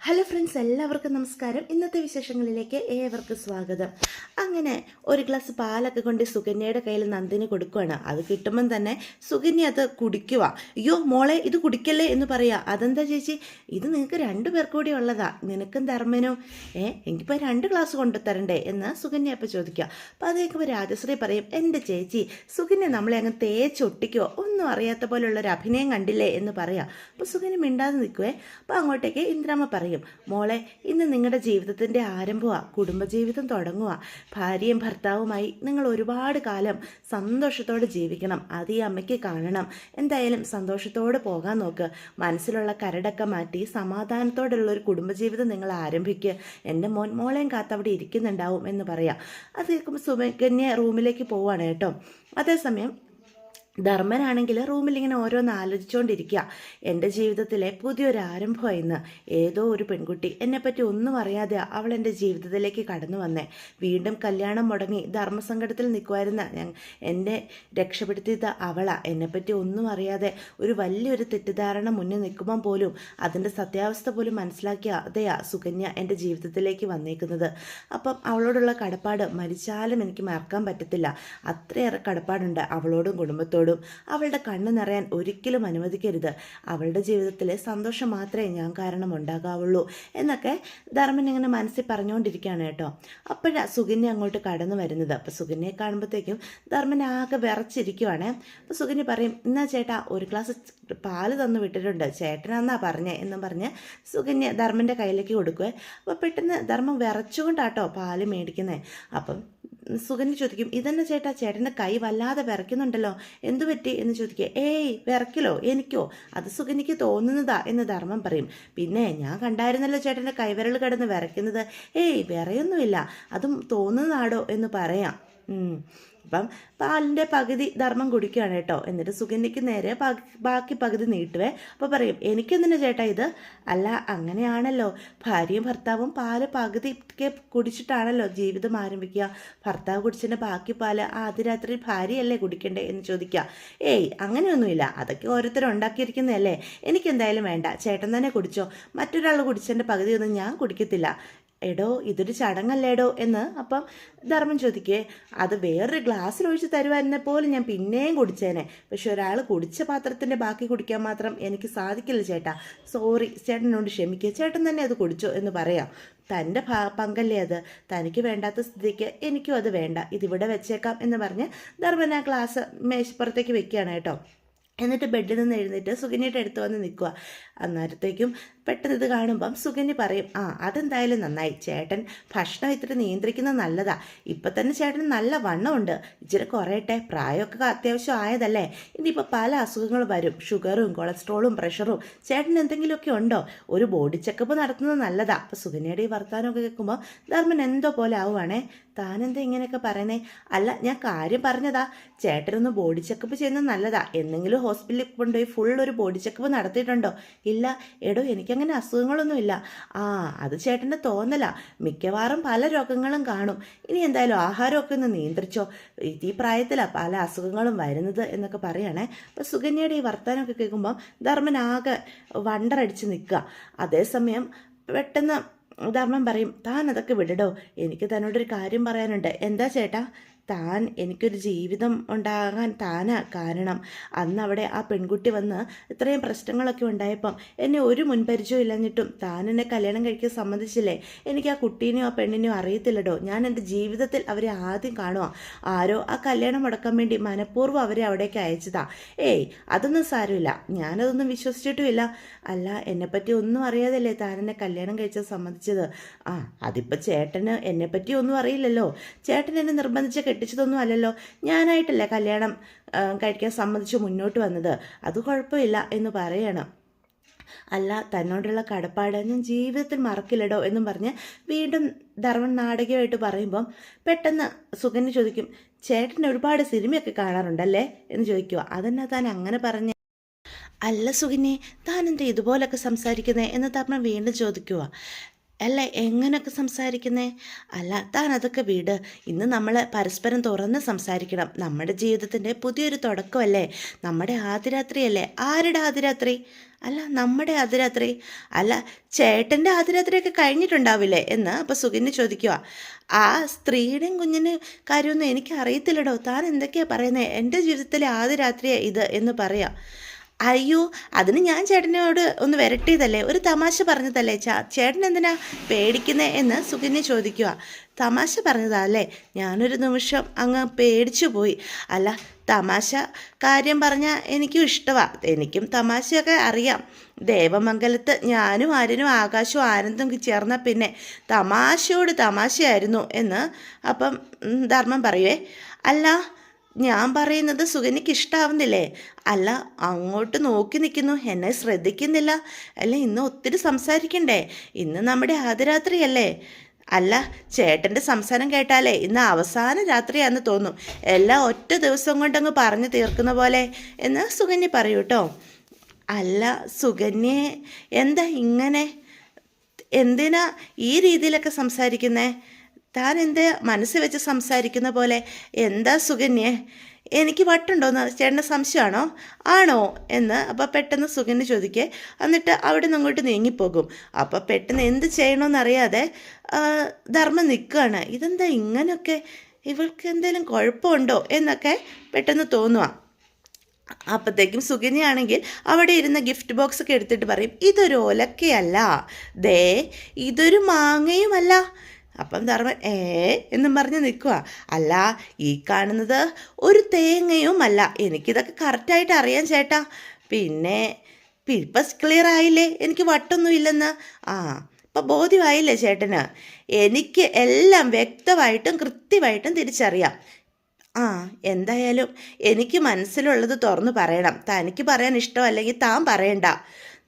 Hello friends എല്ലാവർക്കും നമസ്കാരം. ഇന്നത്തെ വിശേഷങ്ങളിലേക്ക് ഏവർക്കും സ്വാഗതം. അങ്ങനെ ഒരു ഗ്ലാസ് പാലൊക്കെ കൊണ്ട് സുകന്യയുടെ കയ്യിൽ നന്ദിനി കൊടുക്കുകയാണ് അത് കിട്ടുമ്പം തന്നെ സുകന്യ അത് കുടിക്കുക അയ്യോ മോളെ ഇത് കുടിക്കല്ലേ? എന്ന് പറയുക അതെന്താ ചേച്ചി? ഇത് നിങ്ങൾക്ക് രണ്ടു പേർക്ക് കൂടി ഉള്ളതാ. നിനക്കും ധർമ്മനും. ഏ എനിക്കിപ്പോൾ രണ്ട് ഗ്ലാസ് കൊണ്ടു തരണ്ടേ എന്ന് സുകന്യ അപ്പോൾ ചോദിക്കുക അപ്പോൾ അത് കേൾക്കുമ്പോൾ രാജശ്രീ പറയും എന്റെ ചേച്ചി സുകന്യ നമ്മളെ അങ്ങ് തേച്ചൊട്ടിക്കുവോ ഒന്നും അറിയാത്ത പോലുള്ള ഒരു അഭിനയം കണ്ടില്ലേ? എന്ന് പറയാം. അപ്പോൾ സുകന്യ മിണ്ടാതെ നിൽക്കുവേ അപ്പോൾ അങ്ങോട്ടേക്ക് ഇന്ദ്രാമ്മ പറയും മോളെ ഇന്ന് നിങ്ങളുടെ ജീവിതത്തിന്റെ ആരംഭമാണ് കുടുംബജീവിതം തുടങ്ങുക ഭാര്യയും ഭർത്താവുമായി നിങ്ങൾ ഒരുപാട് കാലം സന്തോഷത്തോടെ ജീവിക്കണം. അത് ഈ അമ്മയ്ക്ക് കാണണം. എന്തായാലും സന്തോഷത്തോടെ പോകാൻ നോക്ക്. മനസ്സിലുള്ള കരടൊക്കെ മാറ്റി സമാധാനത്തോടുള്ള ഒരു കുടുംബജീവിതം നിങ്ങൾ ആരംഭിക്കുക എന്റെ മോൻ മോളെയും കാത്തവിടെ ഇരിക്കുന്നുണ്ടാവും എന്ന് പറയാം. അത് കേൾക്കുമ്പോൾ സുമകന്യ റൂമിലേക്ക് പോവാണ് കേട്ടോ. അതേസമയം ധർമ്മനാണെങ്കിൽ റൂമിൽ ഇങ്ങനെ ഓരോന്ന് ആലോചിച്ചുകൊണ്ടിരിക്കുക എന്റെ ജീവിതത്തിലെ പുതിയൊരു ആരംഭം ഇന്ന്. ഏതോ ഒരു പെൺകുട്ടി എന്നെപ്പറ്റി ഒന്നും അറിയാതെ അവൾ എന്റെ ജീവിതത്തിലേക്ക് കടന്നു വന്നേ. വീണ്ടും കല്യാണം മുടങ്ങി ധർമ്മസങ്കടത്തിൽ നിൽക്കുമായിരുന്ന ഞാൻ എന്നെ രക്ഷപ്പെടുത്തിയത് അവളാ. എന്നെപ്പറ്റി ഒന്നും അറിയാതെ ഒരു വലിയൊരു തെറ്റിദ്ധാരണ മുന്നിൽ നിൽക്കുമ്പം പോലും അതിന്റെ സത്യാവസ്ഥ പോലും മനസ്സിലാക്കിയ അതെയാ സുകന്യ എന്റെ ജീവിതത്തിലേക്ക് വന്നേക്കുന്നത്. അപ്പം അവളോടുള്ള കടപ്പാട് മരിച്ചാലും എനിക്ക് മറക്കാൻ പറ്റത്തില്ല. അത്രയേറെ കടപ്പാടുണ്ട് അവളോടും കുടുംബത്തോടും. അവളുടെ കണ്ണ് നിറയാൻ ഒരിക്കലും അനുവദിക്കരുത്. അവളുടെ ജീവിതത്തിലെ സന്തോഷം മാത്രമേ ഞാൻ കാരണം ഉണ്ടാകാവുള്ളൂ എന്നൊക്കെ ധർമ്മൻ ഇങ്ങനെ മനസ്സിൽ പറഞ്ഞുകൊണ്ടിരിക്കുകയാണ് കേട്ടോ. അപ്പോഴാണ് സുകന്യ അങ്ങോട്ട് കടന്നു വരുന്നത്. അപ്പോൾ സുകന്യയെ കാണുമ്പോഴത്തേക്കും ധർമ്മൻ ആകെ വിറച്ചിരിക്കുവാണ്. അപ്പോൾ സുകന്യ പറയും എന്നാ ചേട്ടാ ഒരു ഗ്ലാസ് പാൽ തന്നു വിട്ടിട്ടുണ്ട്. ചേട്ടനാന്നാ പറഞ്ഞേ എന്നും പറഞ്ഞ് സുകന്യ ധർമ്മന്റെ കയ്യിലേക്ക് കൊടുക്കുക അപ്പോൾ പെട്ടെന്ന് ധർമ്മം വിറച്ചുകൊണ്ടാട്ടോ പാൽ മേടിക്കുന്നത് അപ്പം സുഗന്യ ചോദിക്കും ഇതെന്നെ ചേട്ടാ? ചേട്ടന്റെ കൈ വല്ലാതെ വിറയ്ക്കുന്നുണ്ടല്ലോ. എന്തു പറ്റി എന്ന് ചോദിക്കുക. ഏയ് വിറക്കിലോ എനിക്കോ? അത് സുകന്യക്ക് തോന്നുന്നതാ എന്ന് ധർമ്മം പറയും. പിന്നെ ഞാൻ കണ്ടായിരുന്നല്ലോ ചേട്ടന്റെ കൈവിരൽ കിടന്ന് വിറയ്ക്കുന്നത്. ഏയ് വിറയൊന്നുമില്ല. അതും തോന്നുന്നതാടോ എന്ന് പറയാം. അപ്പം പാലിന്റെ പകുതി ധർമ്മം കുടിക്കുകയാണ് കേട്ടോ. എന്നിട്ട് സുഗന്ധിക്ക് നേരെ ബാക്കി പകുതി നീട്ടുവേ. അപ്പോൾ പറയും എനിക്കെന്തിനു ചേട്ടാ ഇത്? അല്ല അങ്ങനെയാണല്ലോ. ഭാര്യയും ഭർത്താവും പാൽ പകുതിക്ക് കുടിച്ചിട്ടാണല്ലോ ജീവിതം ആരംഭിക്കുക. ഭർത്താവ് കുടിച്ചതിന്റെ ബാക്കി പാൽ ആദ്യ രാത്രി ഭാര്യയല്ലേ കുടിക്കണ്ടേ എന്ന് ചോദിക്കുക. ഏയ് അങ്ങനെയൊന്നുമില്ല. അതൊക്കെ ഓരോരുത്തരും ഉണ്ടാക്കിയിരിക്കുന്നതല്ലേ എനിക്കെന്തായാലും വേണ്ട. ചേട്ടൻ തന്നെ കുടിച്ചോ. മറ്റൊരാൾ കുടിച്ചതിന്റെ പകുതിയൊന്നും ഞാൻ കുടിക്കത്തില്ല. എടോ ഇതൊരു ചടങ്ങല്ലേടോ എന്ന് അപ്പം ധർമ്മം ചോദിക്കേ അത് വേറൊരു ഗ്ലാസ്സിൽ ഒഴിച്ച് തരുവായിരുന്നെ പോലും ഞാൻ പിന്നെയും കുടിച്ചേനെ. പക്ഷെ ഒരാൾ കുടിച്ച പാത്രത്തിന്റെ ബാക്കി കുടിക്കാൻ മാത്രം എനിക്ക് സാധിക്കില്ല ചേട്ടാ. സോറി ചേട്ടനോട് ക്ഷമിക്കുക ചേട്ടൻ തന്നെ അത് കുടിച്ചോ എന്ന് പറയാം. തന്റെ പങ്കല്ലേ അത്? തനിക്ക് വേണ്ടാത്ത സ്ഥിതിക്ക് എനിക്കും അത് വേണ്ട. ഇതിവിടെ വെച്ചേക്കാം എന്ന് പറഞ്ഞ് ധർമ്മൻ ആ ഗ്ലാസ് മേശപ്പുറത്തേക്ക് വെക്കുകയാണ് കേട്ടോ. എന്നിട്ട് ബെഡിൽ നിന്ന് എഴുന്നേറ്റ് സുകന്യയുടെ അടുത്ത് വന്ന് നിൽക്കുക. അന്നേരത്തേക്കും പെട്ടെന്ന് ഇത് കാണുമ്പം സുകന്യ പറയും ആ അതെന്തായാലും നന്നായി. ചേട്ടൻ ഭക്ഷണം ഇത്തിരി നിയന്ത്രിക്കുന്നത് നല്ലതാ. ഇപ്പം തന്നെ ചേട്ടന് നല്ല വണ്ണമുണ്ട്. ഇച്ചിരി കുറയട്ടെ. പ്രായമൊക്കെ അത്യാവശ്യം ആയതല്ലേ. ഇനിയിപ്പോൾ പല അസുഖങ്ങൾ വരും. ഷുഗറും കൊളസ്ട്രോളും പ്രഷറും. ചേട്ടൻ എന്തെങ്കിലുമൊക്കെ ഉണ്ടോ? ഒരു ബോഡി ചെക്കപ്പ് നടത്തുന്നത് നല്ലതാ. അപ്പോൾ സുകന്യയുടെ ഈ വർത്തമാനമൊക്കെ കേൾക്കുമ്പോൾ ധർമ്മൻ എന്തോ പോലെ ആവുകയാണേ താനെന്താ ഇങ്ങനെയൊക്കെ പറയണേ അല്ല ഞാൻ കാര്യം പറഞ്ഞതാ. ചേട്ടനൊന്ന് ബോഡി ചെക്കപ്പ് ചെയ്യുന്നത് നല്ലതാ. എന്തെങ്കിലും ഹോസ്പിറ്റലിൽ കൊണ്ടുപോയി ഫുൾ ഒരു ബോഡി ചെക്കപ്പ് നടത്തിയിട്ടുണ്ടോ? ഇല്ല. എടോ എനിക്കങ്ങനെ അസുഖങ്ങളൊന്നുമില്ല ആ അത് ചേട്ടന്റെ തോന്നല. മിക്കവാറും പല രോഗങ്ങളും കാണും. ഇനി എന്തായാലും ആഹാരമൊക്കെ ഒന്ന് നിയന്ത്രിച്ചോ? ഈ പ്രായത്തിലാണ് പല അസുഖങ്ങളും വരുന്നത് എന്നൊക്കെ പറയണേ. അപ്പോൾ സുകന്യയുടെ ഈ വർത്തമാനമൊക്കെ കേൾക്കുമ്പം ധർമ്മൻ ആകെ വണ്ടറടിച്ച് നിൽക്കുക. അതേസമയം പെട്ടെന്ന് ധർമ്മം പറയും താൻ അതൊക്കെ വിടടോ. എനിക്ക് തന്നോടൊരു കാര്യം പറയാനുണ്ട്. എന്താ ചേട്ടാ? താൻ എനിക്കൊരു ജീവിതം ഉണ്ടാകാൻ താനാ കാരണം. അന്ന് അവിടെ ആ പെൺകുട്ടി വന്ന് ഇത്രയും പ്രശ്നങ്ങളൊക്കെ ഉണ്ടായപ്പം എന്നെ ഒരു മുൻപരിചയം ഇല്ലെന്നിട്ടും താൻ എന്നെ കല്യാണം കഴിക്കാൻ സമ്മതിച്ചില്ലേ? എനിക്ക് ആ കുട്ടീനെയോ ആ പെണ്ണിനെയോ അറിയത്തില്ലടോ. ഞാൻ എന്റെ ജീവിതത്തിൽ അവരെ ആദ്യം കാണുക ആരോ ആ കല്യാണം മുടക്കാൻ വേണ്ടി മനഃപൂർവം അവരെ അവിടേക്ക് അയച്ചതാ. ഏയ് അതൊന്നും സാരമില്ല. ഞാനതൊന്നും വിശ്വസിച്ചിട്ടുമില്ല. അല്ല എന്നെപ്പറ്റി ഒന്നും അറിയാതല്ലേ താൻ എന്നെ കല്യാണം കഴിച്ചത് സമ്മതിച്ചത്? ആ അതിപ്പോൾ ചേട്ടന് എന്നെപ്പറ്റി ഒന്നും അറിയില്ലല്ലോ. ചേട്ടൻ എന്നെ നിർബന്ധിച്ച് കെട്ടിച്ചതൊന്നും അല്ലല്ലോ. ഞാനായിട്ടല്ല കല്യാണം കഴിക്കാൻ സമ്മതിച്ച് മുന്നോട്ട് വന്നത്. അത് കുഴപ്പമില്ല എന്ന് പറയണം. അല്ല തന്നോടുള്ള കടപ്പാട് ഞാൻ ജീവിതത്തിൽ മറക്കില്ലടോ എന്നും പറഞ്ഞ് വീണ്ടും ധർമ്മൻ നാടകമായിട്ട് പറയുമ്പം പെട്ടെന്ന് സുകന്യ ചോദിക്കും ചേട്ടൻ ഒരുപാട് സിനിമയൊക്കെ കാണാറുണ്ടല്ലേ? എന്ന് ചോദിക്കുക അതെന്നാ താൻ അങ്ങനെ പറഞ്ഞ? അല്ല സുഖിനെ താൻ എന്താ ഇതുപോലൊക്കെ സംസാരിക്കുന്നത് എന്ന് ധർമ്മൻ വീണ്ടും ചോദിക്കുക അല്ല? എങ്ങനെയൊക്കെ സംസാരിക്കുന്നേ? അല്ല താൻ അതൊക്കെ വീട്. ഇന്ന് നമ്മൾ പരസ്പരം തുറന്ന് സംസാരിക്കണം. നമ്മുടെ ജീവിതത്തിന്റെ പുതിയൊരു തുടക്കമല്ലേ? നമ്മുടെ ആദിരാത്രിയല്ലേ ആരുടെ ആതിരാത്രി? അല്ല നമ്മുടെ ആദിരാത്രി അല്ല ചേട്ടന്റെ ആദിരാത്രിയൊക്കെ കഴിഞ്ഞിട്ടുണ്ടാവില്ലേ? എന്ന് അപ്പോൾ സുഖിനെ ചോദിക്കുക ആ സ്ത്രീയുടെയും കുഞ്ഞിന് കാര്യമൊന്നും എനിക്ക് അറിയത്തില്ലടോ താൻ എന്തൊക്കെയാണ് പറയുന്നത് എന്റെ ജീവിതത്തിലെ ആദിരാത്രിയാണ് ഇത് എന്ന് പറയാം. അയ്യോ അതിന് ഞാൻ ചേട്ടനോട് ഒന്ന് വരട്ടിയതല്ലേ? ഒരു തമാശ പറഞ്ഞതല്ലേ ചാ? ചേട്ടൻ എന്തിനാ പേടിക്കുന്നേ എന്ന് സുകന്യ ചോദിക്കുക തമാശ പറഞ്ഞതാ അല്ലേ? ഞാനൊരു നിമിഷം അങ്ങ് പേടിച്ചു പോയി. അല്ല തമാശ കാര്യം പറഞ്ഞാൽ എനിക്കും ഇഷ്ടമാണ് എനിക്കും തമാശയൊക്കെ അറിയാം. ദേവമംഗലത്ത് ഞാനും ആര്യനും ആകാശവും ആനന്ദം ചേർന്ന പിന്നെ തമാശയോട് തമാശയായിരുന്നു എന്ന് അപ്പം ധർമ്മം പറയുവേ. അല്ല ഞാൻ പറയുന്നത് സുഖനിക്ക് ഇഷ്ടാവുന്നില്ലേ അല്ല അങ്ങോട്ട് നോക്കി നിൽക്കുന്നു. എന്നെ ശ്രദ്ധിക്കുന്നില്ല. അല്ല ഇന്ന് ഒത്തിരി സംസാരിക്കണ്ടേ? ഇന്ന് നമ്മുടെ ആദ്യരാത്രിയല്ലേ? അല്ല ചേട്ടന്റെ സംസാരം കേട്ടാലേ ഇന്ന് അവസാന രാത്രിയാണെന്ന് തോന്നും. എല്ലാം ഒറ്റ ദിവസം കൊണ്ടങ്ങ് പറഞ്ഞു തീർക്കുന്ന പോലെ എന്ന് സുകന്യ പറയൂ കേട്ടോ അല്ല സുകന്യെ എന്താ ഇങ്ങനെ? എന്തിനാ ഈ രീതിയിലൊക്കെ സംസാരിക്കുന്നേ? താൻ എന്ത് മനസ്സ് വെച്ച് സംസാരിക്കുന്ന പോലെ? എന്താ സുകന്യെ? എനിക്ക് വട്ടുണ്ടോന്ന് ചേട്ടന്റെ സംശയമാണോ? ആണോ എന്ന് അപ്പോൾ പെട്ടെന്ന് സുകന്യ ചോദിക്കേ. എന്നിട്ട് അവിടെ നിന്ന് അങ്ങോട്ട് നീങ്ങിപ്പോകും. അപ്പോൾ പെട്ടെന്ന് എന്ത് ചെയ്യണമെന്നറിയാതെ ധർമ്മം നിൽക്കുകയാണ് ഇതെന്താ ഇങ്ങനെയൊക്കെ ഇവൾക്ക് എന്തെങ്കിലും കുഴപ്പമുണ്ടോ എന്നൊക്കെ പെട്ടെന്ന് തോന്നുക അപ്പോഴത്തേക്കും സുഖിനിയാണെങ്കിൽ അവിടെ ഇരുന്ന ഗിഫ്റ്റ് ബോക്സ് ഒക്കെ എടുത്തിട്ട് പറയും ഇതൊരു ഒലക്കയല്ല. ദേ ഇതൊരു മാങ്ങയുമല്ല. അപ്പം ധർമ്മൻ ഏ എന്നും പറഞ്ഞ് നിൽക്കുക അല്ല ഈ കാണുന്നത് ഒരു തേങ്ങയും അല്ല എനിക്കിതൊക്കെ കറക്റ്റായിട്ട് അറിയാം ചേട്ടാ. പിന്നെ ഇപ്പം ക്ലിയർ ആയില്ലേ? എനിക്ക് വട്ടൊന്നും ഇല്ലെന്ന് ആ ഇപ്പം ബോധ്യമായില്ലേ ചേട്ടന്? എനിക്ക് എല്ലാം വ്യക്തമായിട്ടും കൃത്യമായിട്ടും തിരിച്ചറിയാം. ആ എന്തായാലും എനിക്ക് മനസ്സിലുള്ളത് തുറന്നു പറയണം. തനിക്ക് പറയാൻ ഇഷ്ടമല്ലെങ്കിൽ താൻ പറയണ്ട.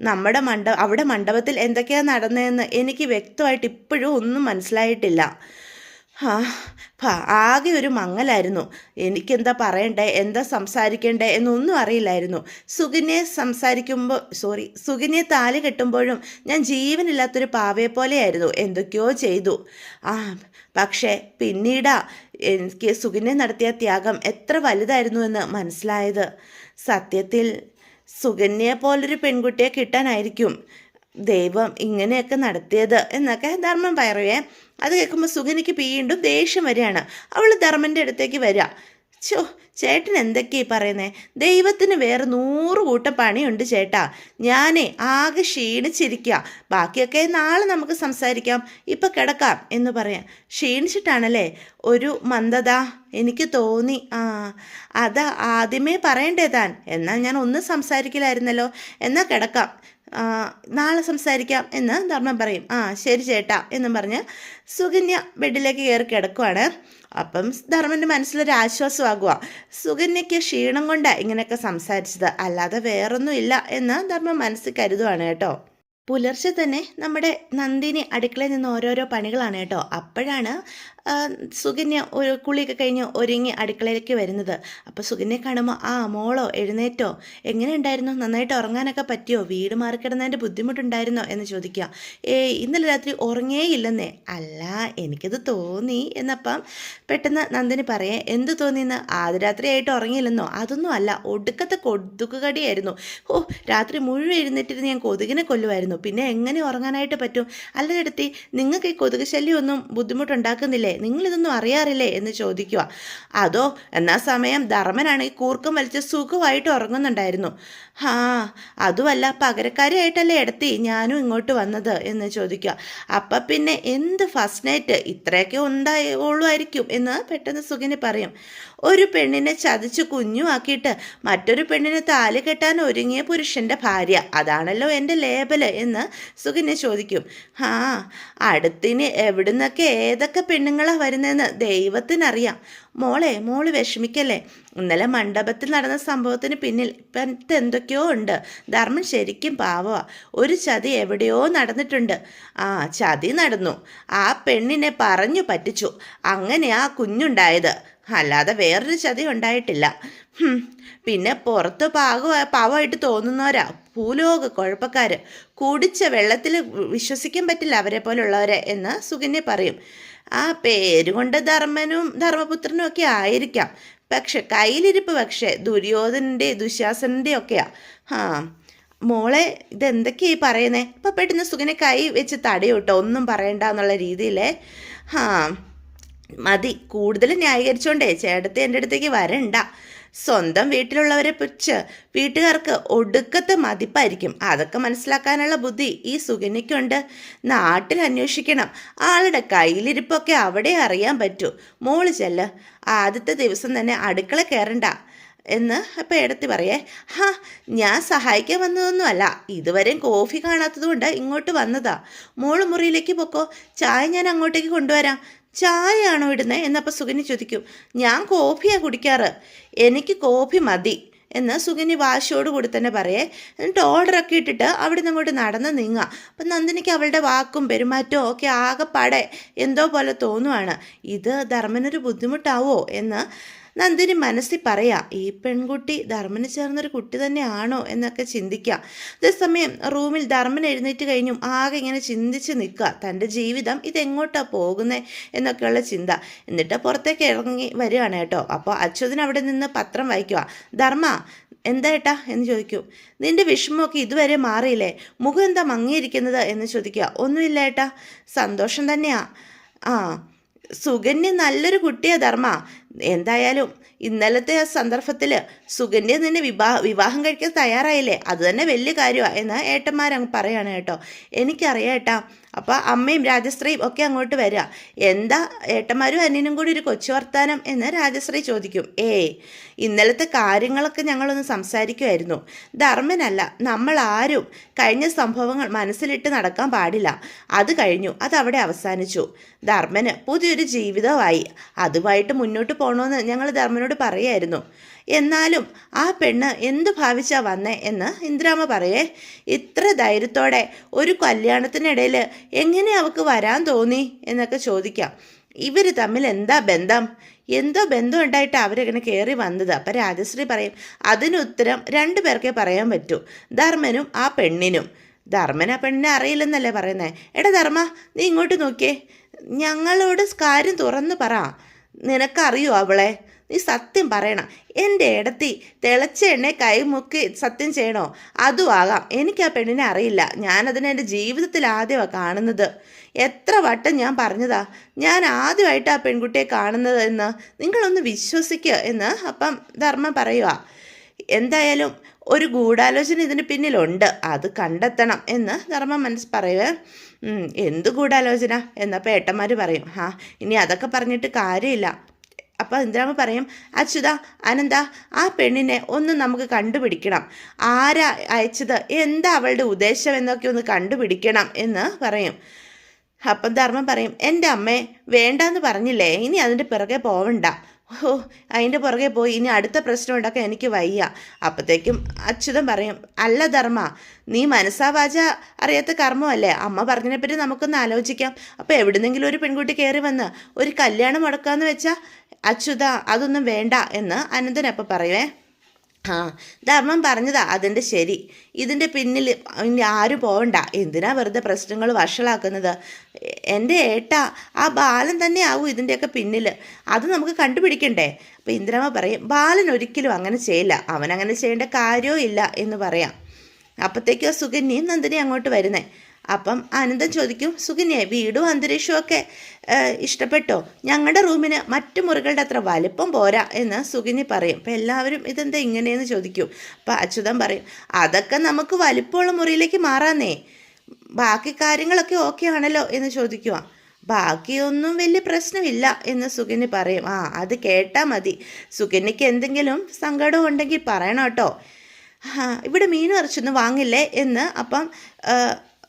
നമ്മുടെ മണ്ഡ അവിടെ മണ്ഡപത്തിൽ എന്തൊക്കെയാണ് നടന്നതെന്ന് എനിക്ക് വ്യക്തമായിട്ട് ഇപ്പോഴും ഒന്നും മനസ്സിലായിട്ടില്ല. ആകെ ഒരു മങ്ങലായിരുന്നു. എനിക്കെന്താ പറയണ്ടേ? എന്താ സംസാരിക്കണ്ടേ? എന്നൊന്നും അറിയില്ലായിരുന്നു. സുഗിനെ സംസാരിക്കുമ്പോൾ സോറി സുഗിനെ താലി കെട്ടുമ്പോഴും ഞാൻ ജീവനില്ലാത്തൊരു പാവയെ പോലെയായിരുന്നു എന്തൊക്കെയോ ചെയ്തു. ആ പക്ഷേ പിന്നീടാ എനിക്ക് സുഗിനെ നടത്തിയ ത്യാഗം എത്ര വലുതായിരുന്നു എന്ന് മനസ്സിലായത്. സത്യത്തിൽ സുകന്യയെ പോലൊരു പെൺകുട്ടിയെ കിട്ടാനായിരിക്കും. ദൈവം ഇങ്ങനെയൊക്കെ നടത്തിയത് എന്നൊക്കെ ധർമ്മം പറയേ അത് കേൾക്കുമ്പോൾ സുഗനിക്ക് വീണ്ടും ദേഷ്യം വരികയാണ്. അവൾ ധർമ്മന്റെ അടുത്തേക്ക് വരിക. ചോ ചേട്ടൻ എന്തൊക്കെയാ പറയുന്നേ? ദൈവത്തിന് വേറെ നൂറ് കൂട്ടം പണിയുണ്ട് ചേട്ടാ. ഞാനേ ആകെ ക്ഷീണിച്ചിരിക്കുക ബാക്കിയൊക്കെ നാളെ നമുക്ക് സംസാരിക്കാം. ഇപ്പം കിടക്കാം എന്ന് പറയാം. ക്ഷീണിച്ചിട്ടാണല്ലേ? ഒരു മന്ദത എനിക്ക് തോന്നി. ആ അതാ ആദ്യമേ പറയണ്ടേ താൻ. എന്നാൽ ഞാൻ ഒന്നും സംസാരിക്കില്ലായിരുന്നല്ലോ. എന്നാൽ കിടക്കാം. നാളെ സംസാരിക്കാം എന്ന് ധർമ്മം പറയും. ആ ശരി ചേട്ടാ എന്നും പറഞ്ഞ് സുകന്യ ബെഡിലേക്ക് കയറി കിടക്കുവാണ്. അപ്പം ധർമ്മന്റെ മനസ്സിലൊരു ആശ്വാസമാകുക സുകന്യയ്ക്ക് ക്ഷീണം കൊണ്ടാണ് ഇങ്ങനെയൊക്കെ സംസാരിച്ചത്. അല്ലാതെ വേറൊന്നും ഇല്ല എന്ന് ധർമ്മം മനസ്സിൽ കരുതുവാണ് കേട്ടോ. പുലർച്ചെ തന്നെ നമ്മുടെ നന്ദിനി അടുക്കളയിൽ നിന്ന് ഓരോരോ പണികളാണ് കേട്ടോ. അപ്പോഴാണ് സുകന്യ ഒരു കുളിയൊക്കെ കഴിഞ്ഞ് ഒരുങ്ങി അടുക്കളയിലേക്ക് വരുന്നത്. അപ്പോൾ സുകന്യ കാണുമ്പോൾ ആ മോളോ എഴുന്നേറ്റോ? എങ്ങനെ ഉണ്ടായിരുന്നു? നന്നായിട്ട് ഉറങ്ങാനൊക്കെ പറ്റിയോ? വീട് മാറിക്കിടന്നതിന്റെ ബുദ്ധിമുട്ടുണ്ടായിരുന്നോ? എന്ന് ചോദിക്കുക. ഏ ഇന്നലെ രാത്രി ഉറങ്ങേ ഇല്ലെന്നേ അല്ല എനിക്കത് തോന്നി. എന്നപ്പം പെട്ടെന്ന് നന്ദിനി പറയേ എന്ത് തോന്നിയെന്ന് ആദ്യ രാത്രിയായിട്ട് ഉറങ്ങിയില്ലെന്നോ? അതൊന്നും അല്ല ഒടുക്കത്തെ കൊതുകുകടിയായിരുന്നു ഓ രാത്രി മുഴുവൻ എഴുന്നേറ്റിരുന്ന് ഞാൻ കൊതുകിനെ കൊല്ലുമായിരുന്നു. പിന്നെ എങ്ങനെ ഉറങ്ങാനായിട്ട് പറ്റും? അല്ല എടുത്തി നിങ്ങൾക്ക് ഈ കൊതുക് ശല്യമൊന്നും ബുദ്ധിമുട്ടുണ്ടാക്കുന്നില്ലേ? നിങ്ങളിതൊന്നും അറിയാറില്ലേ? എന്ന് ചോദിക്കുക. അതോ എന്നാ സമയം ധർമ്മനാണ് ഈ കൂർക്കം വലിച്ച് സുഖമായിട്ട് ഉറങ്ങുന്നുണ്ടായിരുന്നു. ആ അതുമല്ല പകരക്കാരിയായിട്ടല്ലേ എടുത്തി? ഞാനും ഇങ്ങോട്ട് വന്നത് എന്ന് ചോദിക്കുക. അപ്പം പിന്നെ എന്ത് ഫസ്റ്റ് നൈറ്റ്? ഇത്രയൊക്കെ ഉണ്ടായി ഉള്ളുമായിരിക്കും എന്ന് പെട്ടെന്ന് സുഖിനി പറയും. ഒരു പെണ്ണിനെ ചതിച്ച് കുഞ്ഞുമാക്കിയിട്ട് മറ്റൊരു പെണ്ണിനെ താലി കെട്ടാൻ ഒരുങ്ങിയ പുരുഷന്റെ ഭാര്യ. അതാണല്ലോ എന്റെ ലേബൽ എന്ന് സുകന്യ ചോദിക്കും. ആ അടുത്തിന് എവിടുന്നൊക്കെ ഏതൊക്കെ പെണ്ണുങ്ങളാണ് വരുന്നതെന്ന് ദൈവത്തിനറിയാം. മോളെ മോൾ വിഷമിക്കല്ലേ? ഇന്നലെ മണ്ഡപത്തിൽ നടന്ന സംഭവത്തിന് പിന്നിൽ ഇപ്പം എന്തൊക്കെയോ ഉണ്ട്. ധർമ്മൻ ശരിക്കും പാവമാ ഒരു ചതി എവിടെയോ നടന്നിട്ടുണ്ട്. ആ ചതി നടന്നു. ആ പെണ്ണിനെ പറഞ്ഞു പറ്റിച്ചു. അങ്ങനെ ആ കുഞ്ഞുണ്ടായത്. അല്ലാതെ വേറൊരു ചതി ഉണ്ടായിട്ടില്ല. പിന്നെ പുറത്ത് പാക പാവമായിട്ട് തോന്നുന്നവരാ ഭൂലോക കുഴപ്പക്കാർ കുടിച്ച വെള്ളത്തിൽ വിശ്വസിക്കാൻ പറ്റില്ല അവരെ പോലുള്ളവരെ എന്ന് സുകന്യ പറയും. ആ പേരുകൊണ്ട് ധർമ്മനും ധർമ്മപുത്രനും ഒക്കെ ആയിരിക്കാം. പക്ഷെ കയ്യിലിരിപ്പ് പക്ഷെ ദുര്യോധനന്റെ ദുശാസനന്റെ ഒക്കെയാ. ആ മോളെ ഇതെന്തൊക്കെയാ ഈ പറയുന്നേ? അപ്പം പെട്ടെന്ന് സുഖനെ കൈ വെച്ച് തടയൂട്ടോ ഒന്നും പറയണ്ട എന്നുള്ള രീതിയിലേ. ആ മതി. കൂടുതൽ ന്യായീകരിച്ചോണ്ടേ ചേട്ടത്തി എന്റെ അടുത്തേക്ക് വരണ്ട. സ്വന്തം വീട്ടിലുള്ളവരെ പുച്ച് വീട്ടുകാർക്ക് ഒടുക്കത്തെ മതിപ്പായിരിക്കും. അതൊക്കെ മനസ്സിലാക്കാനുള്ള ബുദ്ധി ഈ സുഗന്യക്കുണ്ട് നാട്ടിൽ അന്വേഷിക്കണം. ആളുടെ കയ്യിലിരിപ്പൊക്കെ അവിടെ അറിയാൻ പറ്റൂ. മോൾ ചെല്ല്. ആദ്യത്തെ ദിവസം തന്നെ അടുക്കള കയറണ്ട എന്ന് അപ്പം എടുത്തി പറയേ ഹാ ഞാൻ സഹായിക്കാൻ വന്നതൊന്നുമല്ല. ഇതുവരെയും കോഫി കാണാത്തതുകൊണ്ട് ഇങ്ങോട്ട് വന്നതാ. മോൾ മുറിയിലേക്ക് പൊക്കോ. ചായ ഞാൻ അങ്ങോട്ടേക്ക് കൊണ്ടുവരാം. ചായയാണോ ഇടുന്നത് എന്നപ്പോൾ സുഗിനി ചോദിക്കും ഞാൻ കോഫിയാണ് കുടിക്കാറ്. എനിക്ക് കോഫി മതി. എന്ന് സുഗിനി വാശിയോട് കൂടി തന്നെ പറയേ എന്നിട്ട് ഓർഡറൊക്കെ ഇട്ടിട്ട് അവിടെ അങ്ങോട്ട് നടന്ന് നീങ്ങുക അപ്പം നന്ദിനിക്ക് അവളുടെ വാക്കും പെരുമാറ്റവും ഒക്കെ ആകെപ്പാടെ എന്തോ പോലെ തോന്നുവാണ്. ഇത് ധർമ്മനൊരു ബുദ്ധിമുട്ടാവോ എന്ന് നന്ദിനി മനസ്സിൽ പറയാം ഈ പെൺകുട്ടി ധർമ്മന് ചേർന്നൊരു കുട്ടി തന്നെയാണോ? എന്നൊക്കെ ചിന്തിക്കാം. അതേസമയം റൂമിൽ ധർമ്മൻ എഴുന്നേറ്റ് കഴിഞ്ഞും ആകെ ഇങ്ങനെ ചിന്തിച്ച് നിൽക്കുക തന്റെ ജീവിതം ഇതെങ്ങോട്ടാണ് പോകുന്നത് എന്നൊക്കെയുള്ള ചിന്ത. എന്നിട്ട് പുറത്തേക്ക് ഇറങ്ങി വരികയാണ് കേട്ടോ. അപ്പോൾ അച്യുതൻ അവിടെ നിന്ന് പത്രം വായിക്കുക ധർമ്മ എന്താ ഏട്ടാ? എന്ന് ചോദിക്കും. നിന്റെ വിഷമമൊക്കെ ഇതുവരെ മാറിയില്ലേ? മുഖം എന്താ മങ്ങിയിരിക്കുന്നത്? എന്ന് ചോദിക്കുക. ഒന്നുമില്ല ഏട്ടാ സന്തോഷം തന്നെയാ. ആ സുകന്യ നല്ലൊരു കുട്ടിയാ ധർമ്മ. എന്തായാലും ഇന്നലത്തെ ആ സന്ദർഭത്തിൽ സുകന്യ നിന്നെ വിവാഹ വിവാഹം കഴിക്കാൻ തയ്യാറായില്ലേ? അത് തന്നെ വലിയ കാര്യമാണ് എന്ന് ഏട്ടന്മാരങ്ങ് പറയാണ് കേട്ടോ. എനിക്കറിയാം ഏട്ടാ അപ്പോൾ അമ്മയും രാജശ്രീയും ഒക്കെ അങ്ങോട്ട് വരിക എന്താ ഏട്ടന്മാരും അനിയനും കൂടി ഒരു കൊച്ചു വർത്താനം എന്ന് രാജശ്രീ ചോദിക്കും. ഏയ് ഇന്നലത്തെ കാര്യങ്ങളൊക്കെ ഞങ്ങളൊന്ന് സംസാരിക്കുമായിരുന്നു ധർമ്മനല്ല നമ്മൾ ആരും കഴിഞ്ഞ സംഭവങ്ങൾ മനസ്സിലിട്ട് നടക്കാൻ പാടില്ല. അത് കഴിഞ്ഞു അത് അവിടെ അവസാനിച്ചു. ധർമ്മന് പുതിയൊരു ജീവിതമായി. അതുമായിട്ട് മുന്നോട്ട് പോകണമെന്ന് ഞങ്ങൾ ധർമ്മനോട് പറയായിരുന്നു. എന്നാലും ആ പെണ്ണ് എന്ത് ഭാവിച്ചാ വന്നേ എന്ന് ഇന്ദ്രാമ പറയേ ഇത്ര ധൈര്യത്തോടെ ഒരു കല്യാണത്തിനിടയിൽ എങ്ങനെ അവൾക്ക് വരാൻ തോന്നി എന്നൊക്കെ ചോദിക്കാം. ഇവർ തമ്മിൽ എന്താ ബന്ധം? എന്തോ ബന്ധം ഉണ്ടായിട്ട് അവരിങ്ങനെ കയറി വന്നത്. അപ്പം രാജശ്രീ പറയും അതിന് ഉത്തരം രണ്ടു പേർക്കേ പറയാൻ പറ്റൂ. ധർമ്മനും ആ പെണ്ണിനും. ധർമ്മൻ ആ പെണ്ണിനെ അറിയില്ലെന്നല്ലേ പറയുന്നത് എടാ ധർമ്മ നീ ഇങ്ങോട്ട് നോക്കിയേ. ഞങ്ങളോട് കാര്യം തുറന്നു പറ. നിനക്കറിയോ അവളെ? നീ സത്യം പറയണം. എന്റെ ഇടത്തി തിളച്ച എണ്ണെ കൈമുക്കി സത്യം ചെയ്യണോ? അതും ആകാം. എനിക്ക് ആ പെണ്ണിനെ അറിയില്ല. ഞാനതിനെ എന്റെ ജീവിതത്തിൽ ആദ്യമാണ് കാണുന്നത്. എത്ര വട്ടം ഞാൻ പറഞ്ഞതാ ഞാൻ ആദ്യമായിട്ട് ആ പെൺകുട്ടിയെ കാണുന്നത് എന്ന് നിങ്ങളൊന്ന് വിശ്വസിക്കുക എന്ന് അപ്പം ധർമ്മ പറയുക എന്തായാലും ഒരു ഗൂഢാലോചന ഇതിന് പിന്നിലുണ്ട്. അത് കണ്ടെത്തണം എന്ന് ധർമ്മ മനസ്സ് പറയുക "ഉം, എന്ത് ഗൂഢാലോചന? എന്നപ്പോൾ ഏട്ടന്മാർ പറയും ആ ഇനി അതൊക്കെ പറഞ്ഞിട്ട് കാര്യമില്ല. അപ്പോൾ ഇന്ദിരാമ പറയും അച്യുത അനന്ത ആ പെണ്ണിനെ ഒന്ന് നമുക്ക് കണ്ടുപിടിക്കണം. ആരാ അയച്ചത്? എന്താ അവളുടെ ഉദ്ദേശം എന്നൊക്കെ ഒന്ന് കണ്ടുപിടിക്കണം എന്ന് പറയും. അപ്പം ധർമ്മം പറയും എന്റെ അമ്മേ വേണ്ടാന്ന് പറഞ്ഞില്ലേ? ഇനി അതിന്റെ പിറകെ പോവണ്ട. ഓ അതിന്റെ പുറകെ പോയി. ഇനി അടുത്ത പ്രശ്നം ഉണ്ടാക്കാൻ എനിക്ക് വയ്യ. അപ്പോഴത്തേക്കും അച്യുതൻ പറയും അല്ല ധർമ്മ നീ മനസ്സാവാച അറിയാത്ത കർമ്മമല്ലേ? അമ്മ പറഞ്ഞതിനെപ്പറ്റി നമുക്കൊന്ന് ആലോചിക്കാം. അപ്പോൾ എവിടുന്നെങ്കിലും ഒരു പെൺകുട്ടി കയറി വന്ന് ഒരു കല്യാണം മുടക്കാമെന്ന് വെച്ചാൽ അച്യുത അതൊന്നും വേണ്ട എന്ന് അനന്തൻ അപ്പം പറയുവേ ആ ധർമ്മം പറഞ്ഞതാ അതിന്റെ ശരി. ഇതിന്റെ പിന്നിൽ ഇനി ആരും പോകണ്ട എന്തിനാ വെറുതെ പ്രശ്നങ്ങൾ വഷളാക്കുന്നത്? എന്റെ ഏട്ടാ ആ ബാലൻ തന്നെ ആവും ഇതിന്റെയൊക്കെ പിന്നിൽ. അത് നമുക്ക് കണ്ടുപിടിക്കണ്ടേ? അപ്പോൾ ഇന്ദിരാമ പറയും ബാലൻ ഒരിക്കലും അങ്ങനെ ചെയ്യില്ല. അവൻ അങ്ങനെ ചെയ്യേണ്ട കാര്യവും ഇല്ല എന്ന് പറയാം. അപ്പോഴത്തേക്കും സുകന്യയും നന്ദിനി അങ്ങോട്ട് വരുന്നേ? അപ്പം ആനന്ദൻ ചോദിക്കും സുകന്യെ വീടും അന്തരീക്ഷവും ഒക്കെ ഇഷ്ടപ്പെട്ടോ? ഞങ്ങളുടെ റൂമിന് മറ്റു മുറികളുടെ അത്ര വലിപ്പം പോരാ എന്ന് സുഖിനി പറയും. അപ്പം എല്ലാവരും ഇതെന്താ ഇങ്ങനെയെന്ന് ചോദിക്കും? അപ്പം അച്യുതൻ പറയും അതൊക്കെ നമുക്ക് വലിപ്പമുള്ള മുറിയിലേക്ക് മാറാന്നേ. ബാക്കി കാര്യങ്ങളൊക്കെ ഓക്കെ ആണല്ലോ എന്ന് ചോദിക്കുക ബാക്കിയൊന്നും വലിയ പ്രശ്നമില്ല എന്ന് സുഖിനി പറയും. ആ അത് കേട്ടാൽ മതി. സുകന്യക്ക് എന്തെങ്കിലും സങ്കടം ഉണ്ടെങ്കിൽ പറയണം കേട്ടോ. ഇവിടെ മീൻ ഇറച്ചൊന്നും വാങ്ങില്ലേ? എന്ന് അപ്പം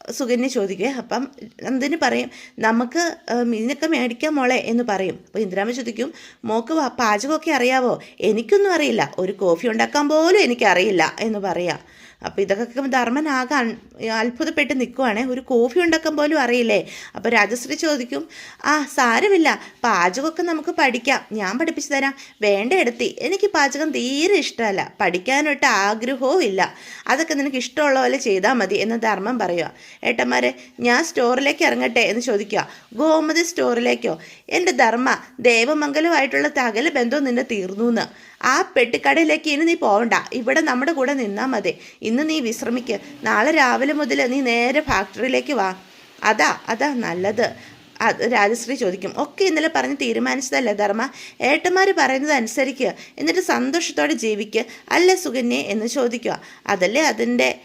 സുകന്യ ചോദിക്കുക. അപ്പം നന്ദിനി പറയും? നമുക്ക് മീനൊക്കെ മേടിക്കാം മോളെ എന്ന് പറയും. അപ്പോൾ ഇന്ദിരാമ ചോദിക്കും മോക്ക് പാചകമൊക്കെ അറിയാവോ? എനിക്കൊന്നും അറിയില്ല. ഒരു കോഫി ഉണ്ടാക്കാൻ പോലും എനിക്കറിയില്ല എന്ന് പറയാം. അപ്പോൾ ഇതൊക്കെ ധർമ്മനാകാൻ അത്ഭുതപ്പെട്ട് നിൽക്കുവാണേ ഒരു കോഫി ഉണ്ടാക്കാൻ പോലും അറിയില്ലേ? അപ്പോൾ രാജശ്രീ ചോദിക്കും ആ സാരമില്ല. പാചകമൊക്കെ നമുക്ക് പഠിക്കാം. ഞാൻ പഠിപ്പിച്ചു തരാം. വേണ്ട എടുത്തി. എനിക്ക് പാചകം തീരെ ഇഷ്ടമല്ല. പഠിക്കാനൊട്ട് ആഗ്രഹവും ഇല്ല. അതൊക്കെ നിനക്ക് ഇഷ്ടമുള്ള പോലെ ചെയ്താൽ മതി എന്ന് ധർമ്മം പറയുക ഏട്ടന്മാരെ ഞാൻ സ്റ്റോറിലേക്ക് ഇറങ്ങട്ടെ? എന്ന് ചോദിക്കുക ഗോമതി സ്റ്റോറിലേക്കോ? എന്റെ ധർമ്മ ദേവമംഗലമായിട്ടുള്ള തകല ബന്ധവും നിന്നെ തീർന്നു എന്ന് ആ പെട്ടിക്കടയിലേക്ക് ഇനി നീ പോകണ്ട ഇവിടെ നമ്മുടെ കൂടെ നിന്നാൽ മതി. ഇന്ന് നീ വിശ്രമിക്കുക നാളെ രാവിലെ മുതൽ നീ നേരെ ഫാക്ടറിയിലേക്ക് വാ. അതാ അതാ നല്ലത്. അത് രാജശ്രീ ചോദിക്കും. ഒക്കെ ഇന്നലെ പറഞ്ഞ് തീരുമാനിച്ചതല്ലേ ധർമ്മ? ഏട്ടന്മാർ പറയുന്നത് അനുസരിക്കുക എന്നിട്ട് സന്തോഷത്തോടെ ജീവിക്കുക അല്ലേ സുകന്യെ? എന്ന് ചോദിക്കുക. അതല്ലേ അതിന്റെ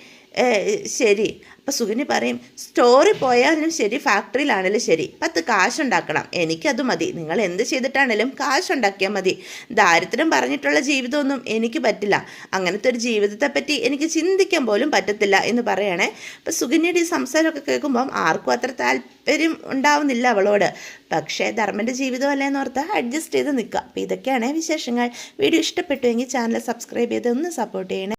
ശരി. അപ്പോൾ സുഖിനി പറയും സ്റ്റോറി പോയാലും ശരി ഫാക്ടറിയിലാണെങ്കിലും ശരി. പത്ത് കാശുണ്ടാക്കണം. എനിക്കത് മതി. നിങ്ങൾ എന്ത് ചെയ്തിട്ടാണേലും കാശുണ്ടാക്കിയാൽ മതി. ദാരിദ്ര്യം പറഞ്ഞിട്ടുള്ള ജീവിതമൊന്നും എനിക്ക് പറ്റില്ല. അങ്ങനത്തെ ഒരു ജീവിതത്തെ പറ്റി എനിക്ക് ചിന്തിക്കാൻ പോലും പറ്റത്തില്ല എന്ന് പറയണേ. അപ്പോൾ സുഗിനിയുടെ ഈ സംസാരമൊക്കെ കേൾക്കുമ്പം ആർക്കും അത്ര താല്പര്യം ഉണ്ടാവുന്നില്ല അവളോട്. പക്ഷേ ധർമ്മന്റെ ജീവിതം എന്ന് ഓർത്ത് അഡ്ജസ്റ്റ് ചെയ്ത് നിൽക്കുക. അപ്പോൾ ഇതൊക്കെയാണ് വിശേഷങ്ങൾ. വീഡിയോ ഇഷ്ടപ്പെട്ടുവെങ്കിൽ ചാനൽ സബ്സ്ക്രൈബ് ചെയ്ത് ഒന്ന് സപ്പോർട്ട് ചെയ്യണേ.